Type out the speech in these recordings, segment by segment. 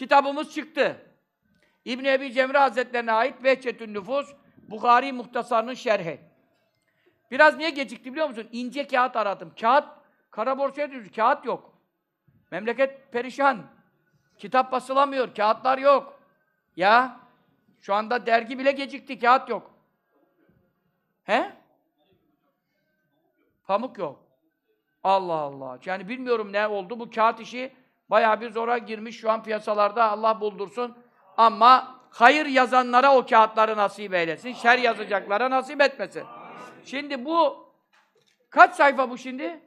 kitabımız çıktı. İbn Ebi Cemre Hazretlerine ait Vehçetün Nüfus Bukhari Muhtasarı'nın şerhi. Biraz niye gecikti biliyor musun? İnce kağıt aradım. Kağıt kara borsaya düştü. Kağıt yok. Memleket perişan. Kitap basılamıyor. Kağıtlar yok. Ya şu anda dergi bile gecikti. Kağıt yok. He? Pamuk yok. Allah Allah. Yani bilmiyorum ne oldu. Bu kağıt işi bayağı bir zora girmiş şu an piyasalarda. Allah buldursun. Ama hayır yazanlara o kağıtları nasip eylesin. Şer yazacaklara nasip etmesin. Şimdi bu kaç sayfa bu şimdi?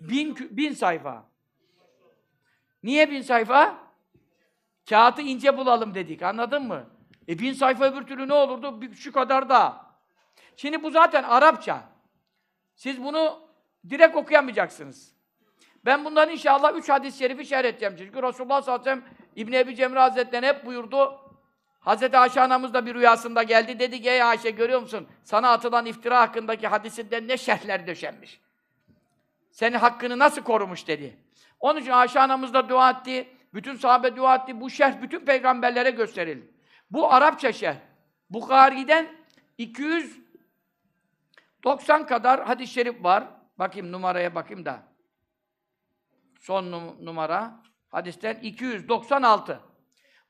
Bin, kü- bin sayfa. Niye bin sayfa? Kağıtı ince bulalım dedik. Anladın mı? E bin sayfa öbür türlü ne olurdu? Bir- Şu kadar daha. Şimdi bu zaten Arapça. Siz bunu direkt okuyamayacaksınız. Ben bundan inşallah üç hadis-i şerifi şerh edeceğim. Çünkü Resulullah sallallahu aleyhi ve sellem İbn Ebi Cemre Hazretleri hep buyurdu. Hazreti Ayşe anamız da bir rüyasında geldi. Dedi ki ey Ayşe görüyor musun? Sana atılan iftira hakkındaki hadisinden ne şerhler döşenmiş. Senin hakkını nasıl korumuş dedi. Onun için Ayşe anamız da dua etti. Bütün sahabe dua etti. Bu şerh bütün peygamberlere gösterildi. Bu Arapça şerh. Bukhari'den 290 kadar hadis-i şerif var. Bakayım numaraya bakayım da. Son num- numara. Hadisten 296.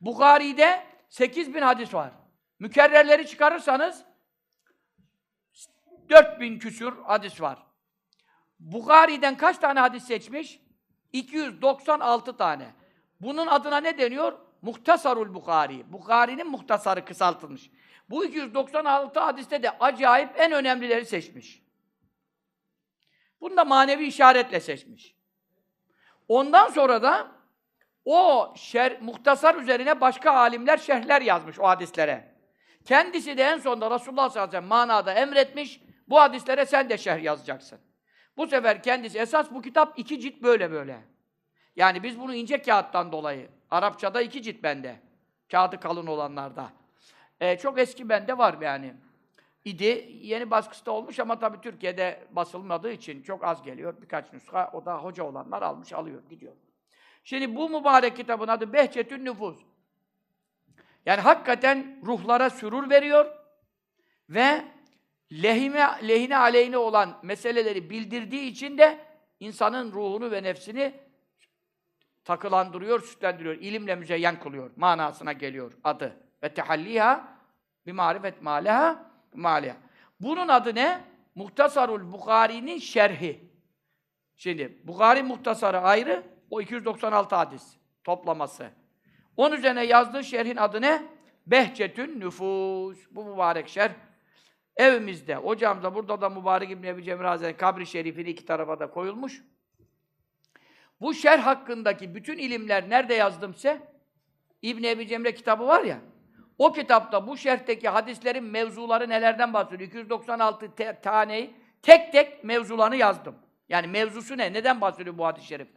Bukhari'de 8000 hadis var. Mükerrerleri çıkarırsanız 4000 küsür hadis var. Bukhari'den kaç tane hadis seçmiş? 296 tane. Bunun adına ne deniyor? Muhtasarul Bukhari. Bukhari'nin muhtasarı kısaltılmış. Bu 296 hadiste de acayip en önemlileri seçmiş. Bunu da manevi işaretle seçmiş. Ondan sonra da o şer, muhtasar üzerine başka alimler şerhler yazmış o hadislere. Kendisi de en sonunda Resulullah sallallahu aleyhi ve sellem manada emretmiş, bu hadislere sen de şerh yazacaksın. Bu sefer kendisi, esas bu kitap iki cilt böyle böyle. Yani biz bunu ince kağıttan dolayı, Arapçada iki cilt bende, kağıdı kalın olanlarda. Ee, çok eski bende var yani. İdi, yeni baskısı da olmuş ama tabii Türkiye'de basılmadığı için çok az geliyor. Birkaç nüsha, o da hoca olanlar almış, alıyor, gidiyor. Şimdi bu mübarek kitabın adı Behçetün Nüfus. Yani hakikaten ruhlara sürur veriyor ve lehime, lehine aleyhine olan meseleleri bildirdiği için de insanın ruhunu ve nefsini takılandırıyor, süslendiriyor, ilimle müzeyyen kılıyor manasına geliyor adı. Ve tehalliha bi marifet maleha maleha. Bunun adı ne? Muhtasarul Bukhari'nin şerhi. Şimdi Bukhari muhtasarı ayrı, o 296 hadis toplaması. Onun üzerine yazdığı şerhin adı ne? Behçetün Nüfus. Bu mübarek şerh. Evimizde, ocağımızda, burada da mübarek İbn Ebi Cemre Hazretleri kabri şerifini iki tarafa da koyulmuş. Bu şerh hakkındaki bütün ilimler nerede yazdımse İbn Ebi Cemre kitabı var ya. O kitapta bu şerhteki hadislerin mevzuları nelerden bahsediyor? 296 te- taneyi tek tek mevzularını yazdım. Yani mevzusu ne? Neden bahsediyor bu hadis-i şerif?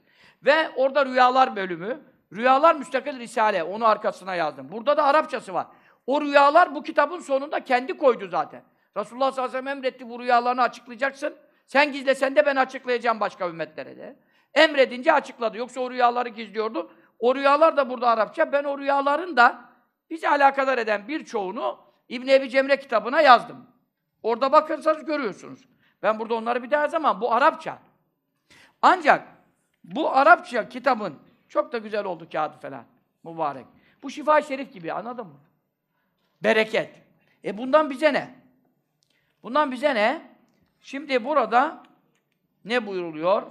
Ve orada rüyalar bölümü, rüyalar müstakil risale, onu arkasına yazdım. Burada da Arapçası var. O rüyalar bu kitabın sonunda kendi koydu zaten. Resulullah sallallahu aleyhi ve sellem emretti bu rüyalarını açıklayacaksın. Sen gizlesen de ben açıklayacağım başka ümmetlere de. Emredince açıkladı. Yoksa o rüyaları gizliyordu. O rüyalar da burada Arapça. Ben o rüyaların da bizi alakadar eden birçoğunu İbn Ebi Cemre kitabına yazdım. Orada bakırsanız görüyorsunuz. Ben burada onları bir daha yazamam. Bu Arapça. Ancak bu Arapça kitabın çok da güzel oldu kağıdı falan. Mübarek. Bu şifa şerif gibi anladın mı? Bereket. E bundan bize ne? Bundan bize ne? Şimdi burada ne buyuruluyor?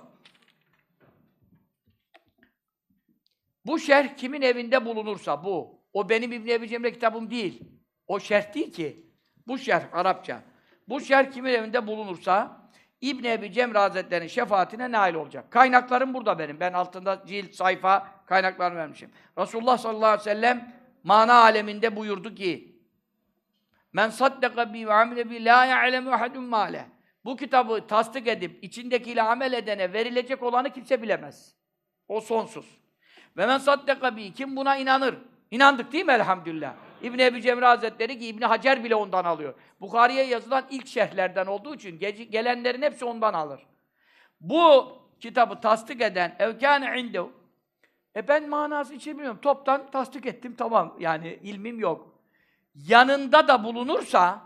Bu şerh kimin evinde bulunursa bu. O benim İbn Ebi Cemre kitabım değil. O şerh değil ki. Bu şerh Arapça. Bu şerh kimin evinde bulunursa İbn Ebi Cemre Hazretleri'nin şefaatine nail olacak. Kaynaklarım burada benim. Ben altında cilt, sayfa kaynaklarını vermişim. Resulullah sallallahu aleyhi ve sellem mana aleminde buyurdu ki Men saddaka bi ve amile bi la ya'lemu ahadun male. Bu kitabı tasdik edip içindekiyle amel edene verilecek olanı kimse bilemez. O sonsuz. Ve men saddaka bi kim buna inanır? İnandık değil mi elhamdülillah? İbn Ebi Cemre Hazretleri ki İbn Hacer bile ondan alıyor. Bukhari'ye yazılan ilk şerhlerden olduğu için gelenlerin hepsi ondan alır. Bu kitabı tasdik eden ev kâne indehu e ben manası için bilmiyorum. Toptan tasdik ettim tamam. Yani ilmim yok. Yanında da bulunursa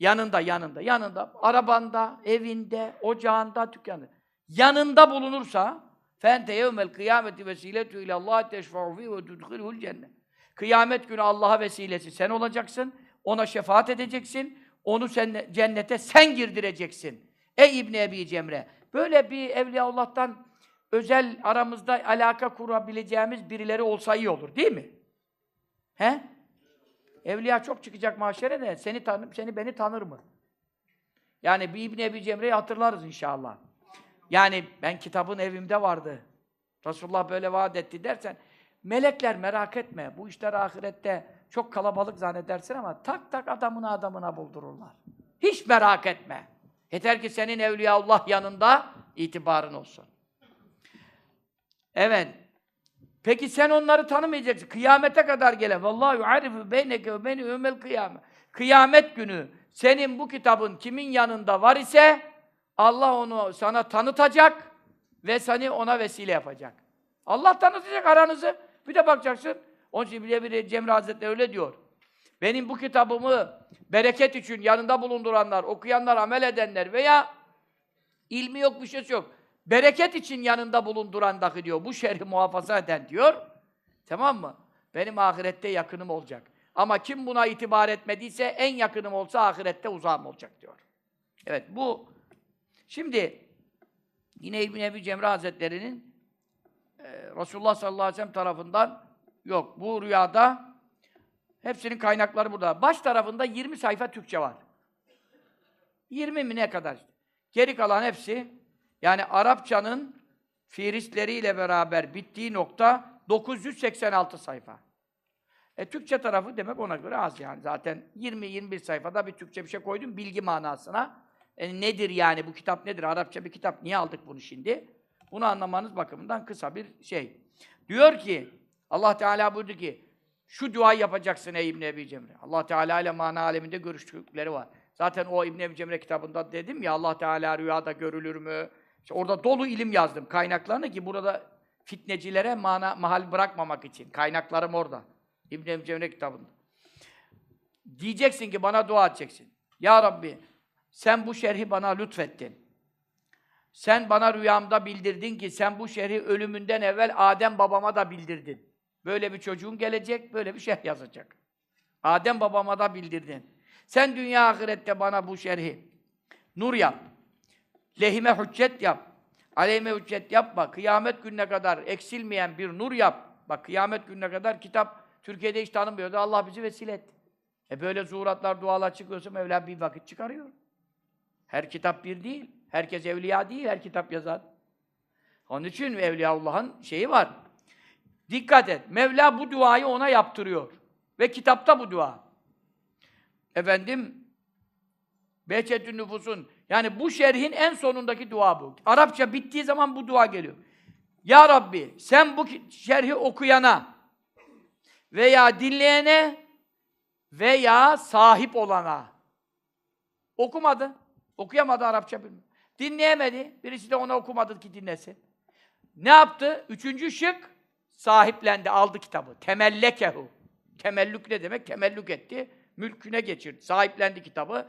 yanında yanında yanında arabanda, evinde, ocağında, dükkanında yanında bulunursa fente yevmel kıyameti vesiletu ile Allah teşfa'u fi ve tudkhilul cennet. Kıyamet günü Allah'a vesilesi sen olacaksın. Ona şefaat edeceksin. Onu sen, cennete sen girdireceksin. Ey İbni Ebi Cemre. Böyle bir Evliyaullah'tan özel aramızda alaka kurabileceğimiz birileri olsa iyi olur. Değil mi? He? Evliya çok çıkacak mahşere de seni tanı seni beni tanır mı? Yani bir İbn Ebi Cemre'yi hatırlarız inşallah. Yani ben kitabın evimde vardı. Resulullah böyle vaat etti dersen melekler merak etme. Bu işler ahirette çok kalabalık zannedersin ama tak tak adamına adamına buldururlar. Hiç merak etme. Yeter ki senin Evliyaullah yanında itibarın olsun. Evet. Peki sen onları tanımayacaksın. Kıyamete kadar gelen. Vallahi yu'arifu beyneke ve beyne yevmel kıyame. Kıyamet günü senin bu kitabın kimin yanında var ise Allah onu sana tanıtacak ve seni ona vesile yapacak. Allah tanıtacak aranızı. Bir de bakacaksın. Onun için bile bile Cemre Hazretleri öyle diyor. Benim bu kitabımı bereket için yanında bulunduranlar, okuyanlar, amel edenler veya ilmi yok, bir şey yok. Bereket için yanında bulunduran dahi diyor. Bu şerhi muhafaza eden diyor. Tamam mı? Benim ahirette yakınım olacak. Ama kim buna itibar etmediyse en yakınım olsa ahirette uzağım olacak diyor. Evet bu şimdi yine İbn Ebi Cemre Hazretleri'nin e, Resulullah sallallahu aleyhi ve sellem tarafından yok. Bu rüyada hepsinin kaynakları burada. Baş tarafında 20 sayfa Türkçe var. 20 mi ne kadar? Geri kalan hepsi yani Arapçanın fiiristleriyle beraber bittiği nokta 986 sayfa. E Türkçe tarafı demek ona göre az yani. Zaten 20-21 sayfada bir Türkçe bir şey koydum bilgi manasına. E nedir yani bu kitap nedir? Arapça bir kitap. Niye aldık bunu şimdi? Bunu anlamanız bakımından kısa bir şey. Diyor ki Allah Teala buyurdu ki şu duayı yapacaksın ey İbn Ebi Cemre. Allah Teala ile mana aleminde görüştükleri var. Zaten o İbn Ebi Cemre kitabında dedim ya Allah Teala rüyada görülür mü? İşte orada dolu ilim yazdım kaynaklarını ki burada fitnecilere mana mahal bırakmamak için. Kaynaklarım orada. İbn Ebi Cemre kitabında. Diyeceksin ki bana dua edeceksin. Ya Rabbi sen bu şerhi bana lütfettin. Sen bana rüyamda bildirdin ki sen bu şerhi ölümünden evvel Adem babama da bildirdin. Böyle bir çocuğun gelecek, böyle bir şerh yazacak. Adem babama da bildirdin. Sen dünya ahirette bana bu şerhi nur yap. Lehime hüccet yap. Aleyhime hüccet yapma. Kıyamet gününe kadar eksilmeyen bir nur yap. Bak kıyamet gününe kadar kitap Türkiye'de hiç tanınmıyordu. Allah bizi vesile etti. E böyle zuhuratlar, dualar çıkıyorsa Mevla bir vakit çıkarıyor. Her kitap bir değil. Herkes evliya değil, her kitap yazar. Onun için Evliyaullah'ın şeyi var. Dikkat et. Mevla bu duayı ona yaptırıyor. Ve kitapta bu dua. Efendim, Behçetün Nüfus'un, yani bu şerhin en sonundaki dua bu. Arapça bittiği zaman bu dua geliyor. Ya Rabbi, sen bu şerhi okuyana veya dinleyene veya sahip olana okumadı. Okuyamadı Arapça bilmiyor. Dinleyemedi. Birisi de ona okumadı ki dinlesin. Ne yaptı? Üçüncü şık sahiplendi, aldı kitabı. Temellekehu. Temellük ne demek? Temellük etti. Mülküne geçirdi. Sahiplendi kitabı.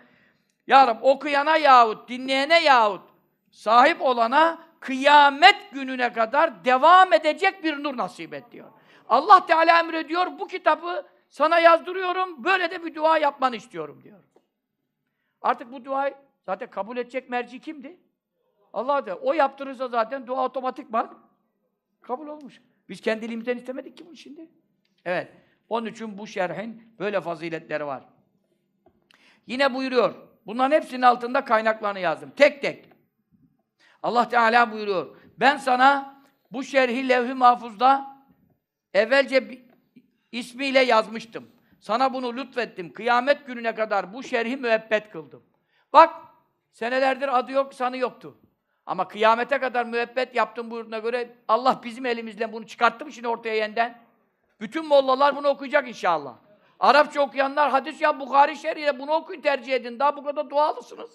Ya Rab okuyana yahut dinleyene yahut sahip olana kıyamet gününe kadar devam edecek bir nur nasip et diyor. Allah Teala emrediyor bu kitabı sana yazdırıyorum. Böyle de bir dua yapmanı istiyorum diyor. Artık bu duayı zaten kabul edecek merci kimdi? Allah da. O yaptırırsa zaten dua otomatik bak. Kabul olmuş. Biz kendiliğimizden istemedik ki bunu şimdi. Evet. Onun için bu şerhin böyle faziletleri var. Yine buyuruyor. Bunların hepsinin altında kaynaklarını yazdım. Tek tek. Allah Teala buyuruyor. Ben sana bu şerhi levh-i mahfuzda evvelce ismiyle yazmıştım. Sana bunu lütfettim. Kıyamet gününe kadar bu şerhi müebbet kıldım. Bak, senelerdir adı yok, sanı yoktu. Ama kıyamete kadar müebbet yaptım buyurduğuna göre Allah bizim elimizle bunu çıkarttı mı şimdi ortaya yeniden? Bütün mollalar bunu okuyacak inşallah. Arapça okuyanlar hadis ya Bukhari şerhiyle bunu okuyun tercih edin. Daha bu kadar dualısınız.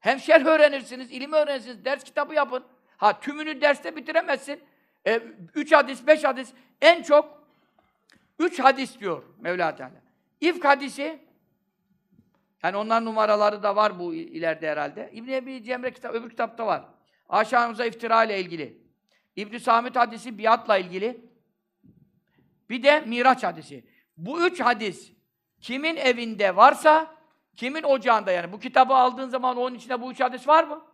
Hem şerh öğrenirsiniz, ilim öğrenirsiniz, ders kitabı yapın. Ha tümünü derste bitiremezsin. E, üç hadis, beş hadis, en çok üç hadis diyor Mevla Teala. İfk hadisi, yani onların numaraları da var bu ileride herhalde. İbn Ebi Cemre kitap, öbür kitapta var. Aşağımıza iftira ile ilgili. İbn Samit hadisi biatla ilgili. Bir de Miraç hadisi. Bu üç hadis kimin evinde varsa, kimin ocağında yani. Bu kitabı aldığın zaman onun içinde bu üç hadis var mı?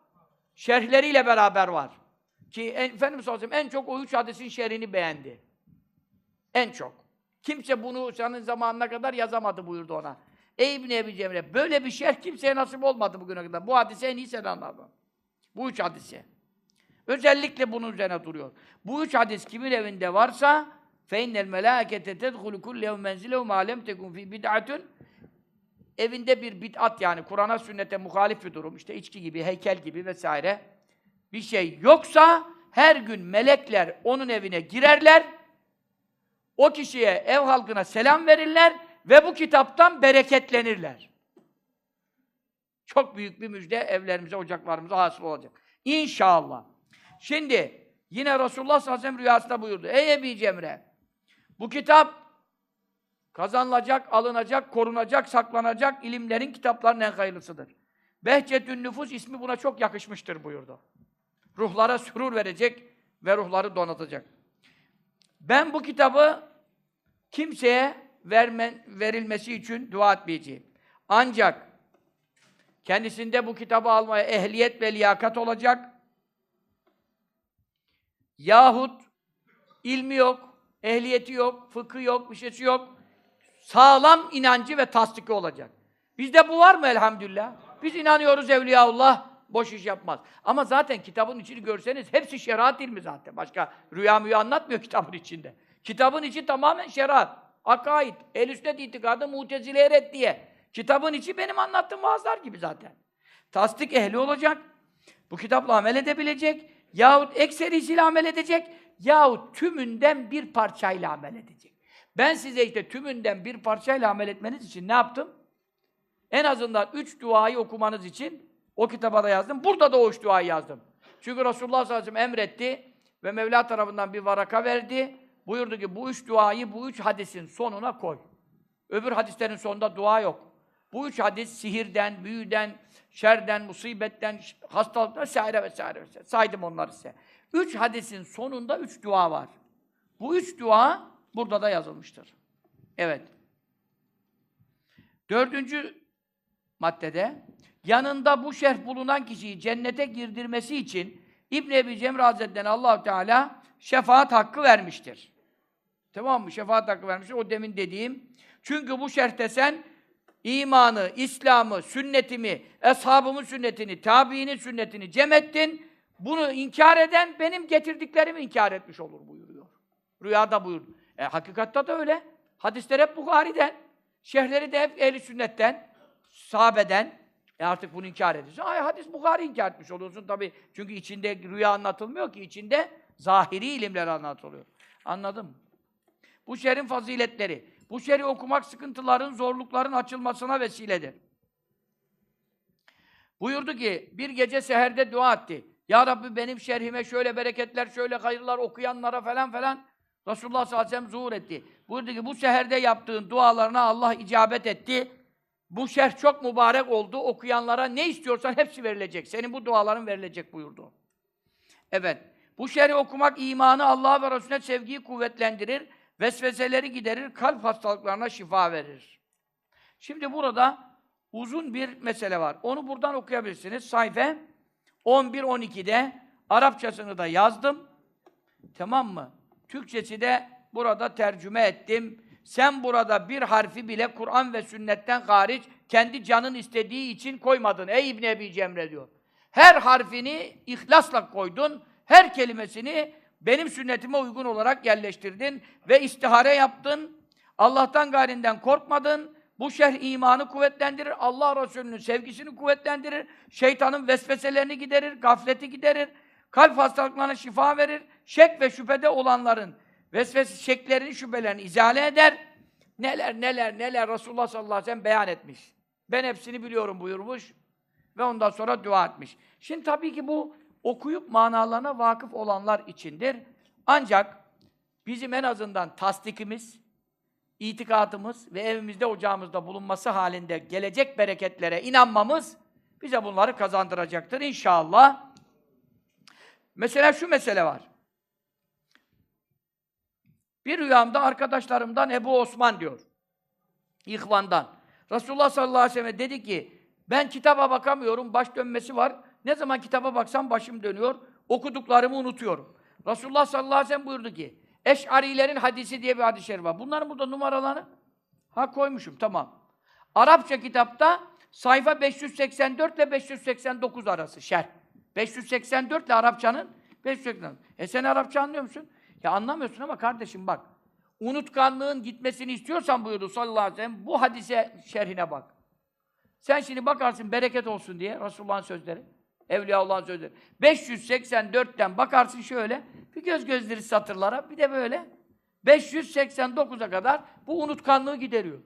Şerhleriyle beraber var. Ki en, Efendimiz sallallahu aleyhi en çok o üç hadisin şerhini beğendi. En çok. Kimse bunu senin zamanına kadar yazamadı buyurdu ona. Ey İbni Ebi Cemre, böyle bir şerh kimseye nasip olmadı bugüne kadar. Bu hadise en iyi sen anladın. Bu üç hadisi. Özellikle bunun üzerine duruyor. Bu üç hadis kimin evinde varsa فَاِنَّ الْمَلَائِكَةَ تَدْخُلُ كُلَّ يَوْمْ مَنْزِلَهُ مَا لَمْ تَكُنْ فِي بِدْعَةٌ Evinde bir bid'at yani Kur'an'a sünnete muhalif bir durum, işte içki gibi, heykel gibi vesaire bir şey yoksa her gün melekler onun evine girerler, o kişiye, ev halkına selam verirler ve bu kitaptan bereketlenirler. Çok büyük bir müjde evlerimize, ocaklarımıza hasıl olacak. İnşallah. Şimdi yine Resulullah sallallahu aleyhi ve sellem rüyasında buyurdu. Ey Ebi Cemre, bu kitap kazanılacak, alınacak, korunacak, saklanacak ilimlerin kitaplarının en hayırlısıdır. Behçetün nüfus ismi buna çok yakışmıştır buyurdu. Ruhlara sürur verecek ve ruhları donatacak. Ben bu kitabı kimseye vermen, verilmesi için dua etmeyeceğim. Ancak kendisinde bu kitabı almaya ehliyet ve liyakat olacak. Yahut ilmi yok, ehliyeti yok, fıkı yok, bir şeysi yok. Sağlam inancı ve tasdiki olacak. Bizde bu var mı elhamdülillah? Biz inanıyoruz Evliyaullah, boş iş yapmaz. Ama zaten kitabın içini görseniz hepsi şeriat ilmi zaten. Başka rüya müya anlatmıyor kitabın içinde. Kitabın içi tamamen şeriat. Akaid, el sünnet itikadı, mutezile reddiye. Kitabın içi benim anlattığım vaazlar gibi zaten. Tasdik ehli olacak. Bu kitapla amel edebilecek. Yahut ekserisiyle amel edecek. Yahut tümünden bir parçayla amel edecek. Ben size işte tümünden bir parçayla amel etmeniz için ne yaptım? En azından üç duayı okumanız için o kitaba da yazdım. Burada da o üç duayı yazdım. Çünkü Resulullah sallallahu aleyhi ve sellem emretti ve Mevla tarafından bir varaka verdi. Buyurdu ki bu üç duayı bu üç hadisin sonuna koy. Öbür hadislerin sonunda dua yok. Bu üç hadis sihirden, büyüden, şerden, musibetten, hastalıktan vesaire vesaire vesaire. Saydım onları size. Üç hadisin sonunda üç dua var. Bu üç dua burada da yazılmıştır. Evet. Dördüncü maddede yanında bu şerh bulunan kişiyi cennete girdirmesi için İbn Ebi Cemre Hazretleri'ne allah Teala şefaat hakkı vermiştir. Tamam mı? Şefaat hakkı vermiştir. O demin dediğim. Çünkü bu şerhte sen imanı, İslam'ı, sünnetimi, eshabımın sünnetini, tabiinin sünnetini cem ettin. Bunu inkar eden benim getirdiklerimi inkar etmiş olur buyuruyor. Rüyada buyurdu. E, hakikatta da öyle. Hadisler hep Bukhari'den. Şerhleri de hep ehli sünnetten, sahabeden. E artık bunu inkar ediyorsun. Ay hadis Bukhari inkar etmiş oluyorsun tabii. Çünkü içinde rüya anlatılmıyor ki. içinde zahiri ilimler anlatılıyor. Anladın mı? Bu şerhin faziletleri. Bu şerhi okumak sıkıntıların, zorlukların açılmasına vesiledir. Buyurdu ki, bir gece seherde dua etti. Ya Rabbi benim şerhime şöyle bereketler, şöyle hayırlar okuyanlara falan falan Resulullah sallallahu aleyhi ve sellem zuhur etti. Buyurdu ki bu seherde yaptığın dualarına Allah icabet etti. Bu şerh çok mübarek oldu. Okuyanlara ne istiyorsan hepsi verilecek. Senin bu duaların verilecek buyurdu. Evet. Bu şerhi okumak imanı Allah'a ve Resulüne sevgiyi kuvvetlendirir. Vesveseleri giderir, kalp hastalıklarına şifa verir. Şimdi burada uzun bir mesele var. Onu buradan okuyabilirsiniz. Sayfa 11-12'de Arapçasını da yazdım. Tamam mı? Türkçesi de burada tercüme ettim. Sen burada bir harfi bile Kur'an ve sünnetten hariç kendi canın istediği için koymadın. Ey İbn Ebi Cemre diyor. Her harfini ihlasla koydun. Her kelimesini benim sünnetime uygun olarak yerleştirdin ve istihare yaptın. Allah'tan gayrinden korkmadın. Bu şerh imanı kuvvetlendirir. Allah Resulü'nün sevgisini kuvvetlendirir. Şeytanın vesveselerini giderir, gafleti giderir. Kalp hastalıklarına şifa verir. Şek ve şüphede olanların vesvese şeklerini, şüphelerini izale eder. Neler neler neler Resulullah sallallahu aleyhi ve sellem beyan etmiş. Ben hepsini biliyorum buyurmuş. ve ondan sonra dua etmiş. Şimdi tabii ki bu okuyup manalarına vakıf olanlar içindir. Ancak bizim en azından tasdikimiz, itikadımız ve evimizde ocağımızda bulunması halinde gelecek bereketlere inanmamız bize bunları kazandıracaktır inşallah. Mesela şu mesele var. Bir rüyamda arkadaşlarımdan Ebu Osman diyor. İhvandan. Resulullah sallallahu aleyhi ve sellem dedi ki ben kitaba bakamıyorum, baş dönmesi var. Ne zaman kitaba baksam başım dönüyor, okuduklarımı unutuyorum. Resulullah sallallahu aleyhi ve sellem buyurdu ki Eş'arilerin hadisi diye bir hadis-i şerif var. Bunların burada numaralarını ha koymuşum, tamam. Arapça kitapta sayfa 584 ile 589 arası şerh. 584 ile Arapçanın 584. E sen Arapça anlıyor musun? Ya anlamıyorsun ama kardeşim bak. Unutkanlığın gitmesini istiyorsan buyurdu sallallahu aleyhi ve sellem bu hadise şerhine bak. Sen şimdi bakarsın bereket olsun diye Resulullah'ın sözleri. Evliyaullah'ın sözleri. 584'ten bakarsın şöyle bir göz gözleri satırlara bir de böyle 589'a kadar bu unutkanlığı gideriyor.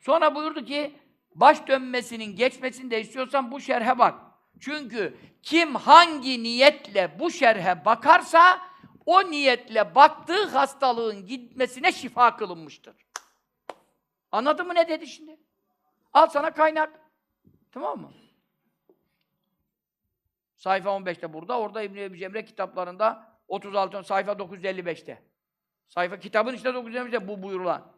Sonra buyurdu ki baş dönmesinin geçmesini de istiyorsan bu şerhe bak. Çünkü kim hangi niyetle bu şerhe bakarsa o niyetle baktığı hastalığın gitmesine şifa kılınmıştır. Anladın mı ne dedi şimdi? Al sana kaynak. Tamam mı? Sayfa 15'te burada, orada İbn-i Ebi Cemre kitaplarında 36 sayfa 955'te. Sayfa kitabın işte 955'te bu buyurulan.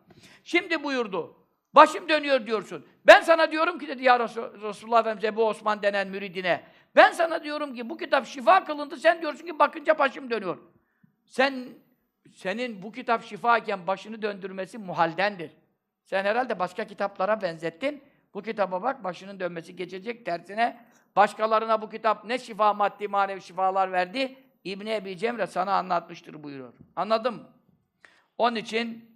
Şimdi buyurdu. Başım dönüyor diyorsun. Ben sana diyorum ki dedi ya Resul, Resulullah Efendimiz Ebu Osman denen müridine. Ben sana diyorum ki bu kitap şifa kılındı. Sen diyorsun ki bakınca başım dönüyor. Sen senin bu kitap şifayken başını döndürmesi muhaldendir. Sen herhalde başka kitaplara benzettin. Bu kitaba bak başının dönmesi geçecek tersine. Başkalarına bu kitap ne şifa maddi manevi şifalar verdi. İbni Ebi Cemre sana anlatmıştır buyuruyor. Anladın mı? Onun için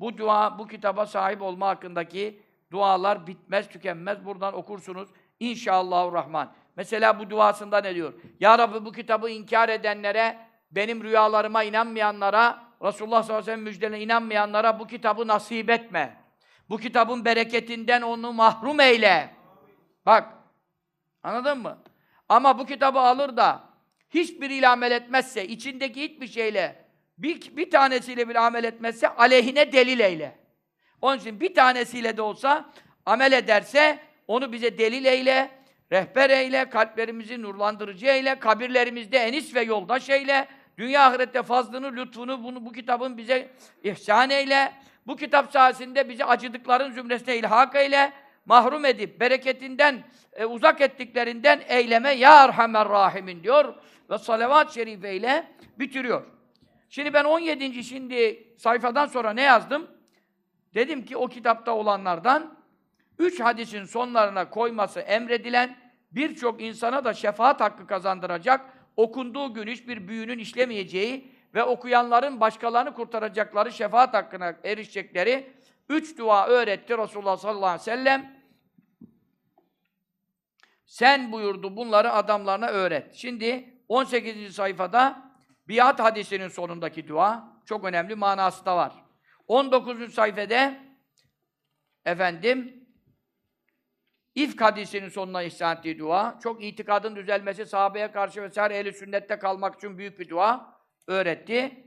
bu dua, bu kitaba sahip olma hakkındaki dualar bitmez, tükenmez. Buradan okursunuz. İnşallahurrahman. Mesela bu duasında ne diyor? Ya Rabbi bu kitabı inkar edenlere, benim rüyalarıma inanmayanlara, Resulullah sallallahu aleyhi ve sellem müjdelerine inanmayanlara bu kitabı nasip etme. Bu kitabın bereketinden onu mahrum eyle. Bak, anladın mı? Ama bu kitabı alır da hiçbiriyle amel etmezse, içindeki hiçbir şeyle, bir, bir tanesiyle bile amel etmezse aleyhine delil eyle. Onun için bir tanesiyle de olsa amel ederse onu bize delil eyle, rehber eyle, kalplerimizi nurlandırıcı eyle, kabirlerimizde enis ve yoldaş eyle, dünya ahirette fazlını, lütfunu bunu bu kitabın bize ihsan eyle. Bu kitap sayesinde bizi acıdıkların zümresine ilhak eyle, mahrum edip bereketinden e, uzak ettiklerinden eyleme ya Erhamer Rahimin diyor ve salavat-ı şerifeyle bitiriyor. Şimdi ben 17. şimdi sayfadan sonra ne yazdım? Dedim ki o kitapta olanlardan üç hadisin sonlarına koyması emredilen birçok insana da şefaat hakkı kazandıracak, okunduğu gün hiçbir büyünün işlemeyeceği ve okuyanların başkalarını kurtaracakları şefaat hakkına erişecekleri üç dua öğretti Resulullah sallallahu aleyhi ve sellem. Sen buyurdu bunları adamlarına öğret. Şimdi 18. sayfada biat hadisinin sonundaki dua çok önemli manası da var. 19. sayfada efendim İfk hadisinin sonuna ihsan ettiği dua, çok itikadın düzelmesi, sahabeye karşı vesaire ehli sünnette kalmak için büyük bir dua öğretti.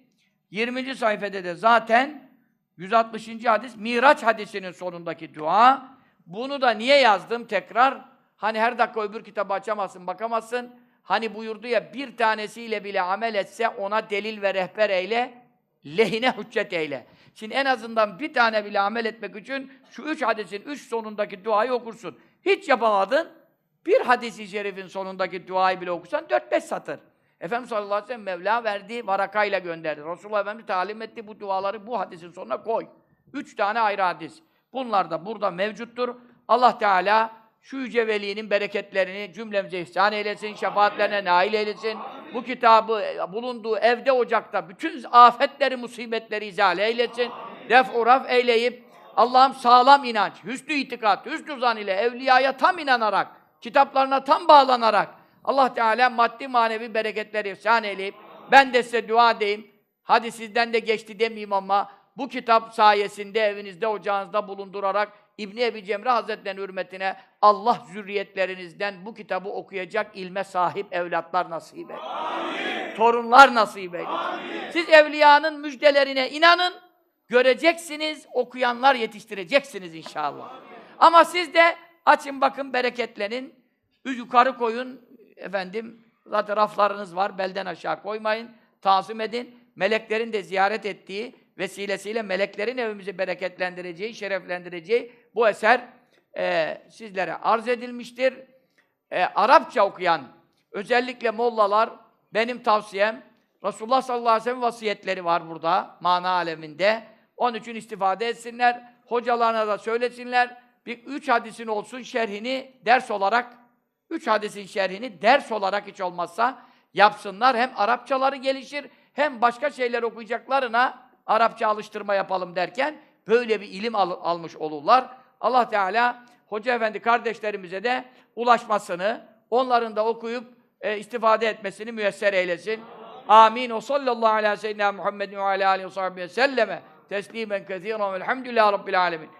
20. sayfada da zaten 160. hadis Miraç hadisinin sonundaki dua. Bunu da niye yazdım tekrar? Hani her dakika öbür kitabı açamazsın, bakamazsın. Hani buyurdu ya bir tanesiyle bile amel etse ona delil ve rehber eyle, lehine hüccet eyle. Şimdi en azından bir tane bile amel etmek için şu üç hadisin üç sonundaki duayı okursun. Hiç yapamadın, bir hadisi şerifin sonundaki duayı bile okursan dört beş satır. Efendimiz sallallahu aleyhi ve sellem Mevla verdiği varakayla gönderdi. Resulullah Efendimiz talim etti bu duaları bu hadisin sonuna koy. Üç tane ayrı hadis. Bunlar da burada mevcuttur. Allah Teala şu yüce velinin bereketlerini cümlemize ihsan eylesin, şefaatlerine nail eylesin. Bu kitabı e, bulunduğu evde, ocakta bütün afetleri, musibetleri izale eylesin. Def-u raf eyleyip Allah'ım sağlam inanç, hüsnü itikat, hüsnü zan ile evliyaya tam inanarak, kitaplarına tam bağlanarak Allah Teala maddi manevi bereketleri ihsan eyleyip ben de size dua edeyim. Hadi sizden de geçti demeyeyim ama bu kitap sayesinde evinizde, ocağınızda bulundurarak İbni Ebi Cemre Hazretleri'nin hürmetine Allah zürriyetlerinizden bu kitabı okuyacak ilme sahip evlatlar nasip eylesin. Torunlar nasip eylesin. Siz evliyanın müjdelerine inanın, göreceksiniz, okuyanlar yetiştireceksiniz inşallah. Ama siz de açın bakın bereketlenin, yukarı koyun, efendim zaten raflarınız var, belden aşağı koymayın, tazim edin. Meleklerin de ziyaret ettiği vesilesiyle meleklerin evimizi bereketlendireceği, şereflendireceği bu eser e, sizlere arz edilmiştir. E, Arapça okuyan, özellikle mollalar, benim tavsiyem, Resulullah sallallahu aleyhi ve sellem vasiyetleri var burada, mana aleminde. Onun için istifade etsinler, hocalarına da söylesinler. Bir üç hadisin olsun şerhini ders olarak, üç hadisin şerhini ders olarak hiç olmazsa yapsınlar. Hem Arapçaları gelişir, hem başka şeyler okuyacaklarına Arapça alıştırma yapalım derken böyle bir ilim al- almış olurlar. Allah Teala hoca efendi kardeşlerimize de ulaşmasını, onların da okuyup e, istifade etmesini müyesser eylesin. Amin. O sallallahu aleyhi ve sellem Muhammedin ve aleyhi ve selleme teslimen kethiren velhamdülillahi rabbil alemin.